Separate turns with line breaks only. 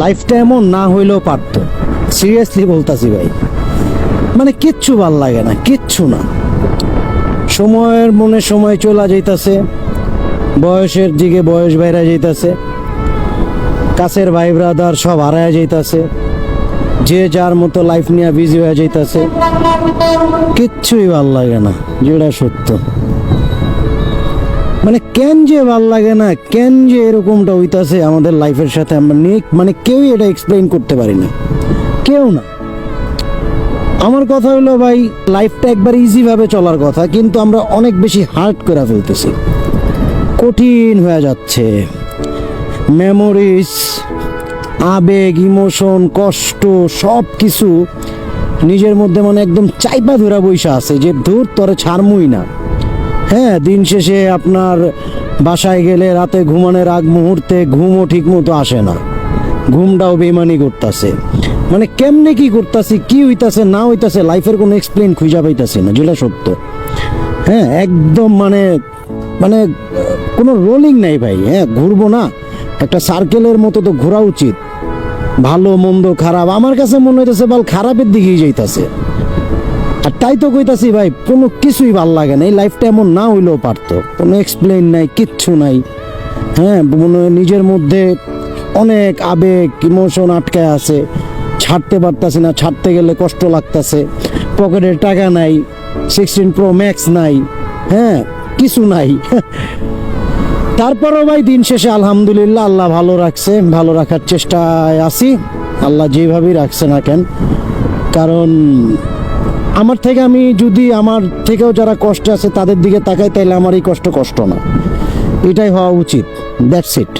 লাইফটা এমন না হইলেও পারত। সিরিয়াসলি বলতাছি ভাই। মানে কিচ্ছু ভালো লাগে না, কিচ্ছু না। সময়ের মনে সময় চলে যাইতাছে, বয়সের দিকে বয়স বাইরে যাইতাছে, কাছের ভাই ব্রাদার সব হারায় যাইতাছে, যে যার মতো লাইফ নিয়ে বিজি হয়ে যাইতাছে। কিচ্ছুই ভালো লাগে না, যেটা সত্য। মানে কেন যে ভালো লাগে না, কেন যে এরকমটা হইতাছে আমাদের লাইফের সাথে, আমরা নিয়ে মানে কেউই এটা এক্সপ্লেইন করতে পারি না কেউ না। আমার কথা হলো ভাই লাইফটা একবার ইজিভাবে চলার কথা, কিন্তু আমরা অনেক বেশি হার্ড করে ফেলতেছি। কঠিন হয়ে যাচ্ছে। মেমোরিজ আবেগ ইমোশন কষ্ট সব কিছু নিজের মধ্যে মানে একদম চাইপা ধরা বৈশা আছে যে দূর তরে ছাড়মুই না। হ্যাঁ দিন শেষে আপনার বাসায় গেলে রাতে ঘুমানোর আগ মুহূর্তে ঘুমও ঠিক মতো আসে না। ঘুমটাও বেমানি করতেছে। মানে কেমনে কি করতেছি, কি হইতাছে, না হইতাছে লাইফের কোনো এক্সপ্লেন খুঁজা পাইতাছি না, যেটা সত্য। হ্যাঁ একদম মানে মানে কোনো রোলিং নাই ভাই হ্যাঁ ঘুরবো না। একটা সার্কেলের মতো তো ঘোরা উচিত। ভালো, মন্দ, খারাপ, আমার কাছে মনে হইতেছে বল খারাপের দিকেই যাইতাছে। আর তাই তো কইতাছি ভাই, কোনো কিছুই ভালো লাগে না। এই লাইফটা এমন না হইলেও পারতো। কোনো এক্সপ্লেন নাই, কিচ্ছু নাই। হ্যাঁ মনে নিজের মধ্যে অনেক আবেগ ইমোশন আটকায় আছে। ছাড়তে পারতাছি না, ছাড়তে গেলে কষ্ট লাগতাছে। পকেটের টাকা নাই সিক্সটিন প্রো ম্যাক্স নাই। হ্যাঁ কিছু নাই। তারপরও ভাই দিন শেষে আলহামদুলিল্লাহ, আল্লাহ ভালো রাখছে, ভালো রাখার চেষ্টায় আছি। আল্লাহ যেভাবেই রাখছে না কেন, কারণ আমার থেকে আমি যদি আমার থেকেও যারা কষ্টে আছে তাদের দিকে তাকাই, তাইলে আমার এই কষ্ট কষ্ট না। এটাই হওয়া উচিত। That's it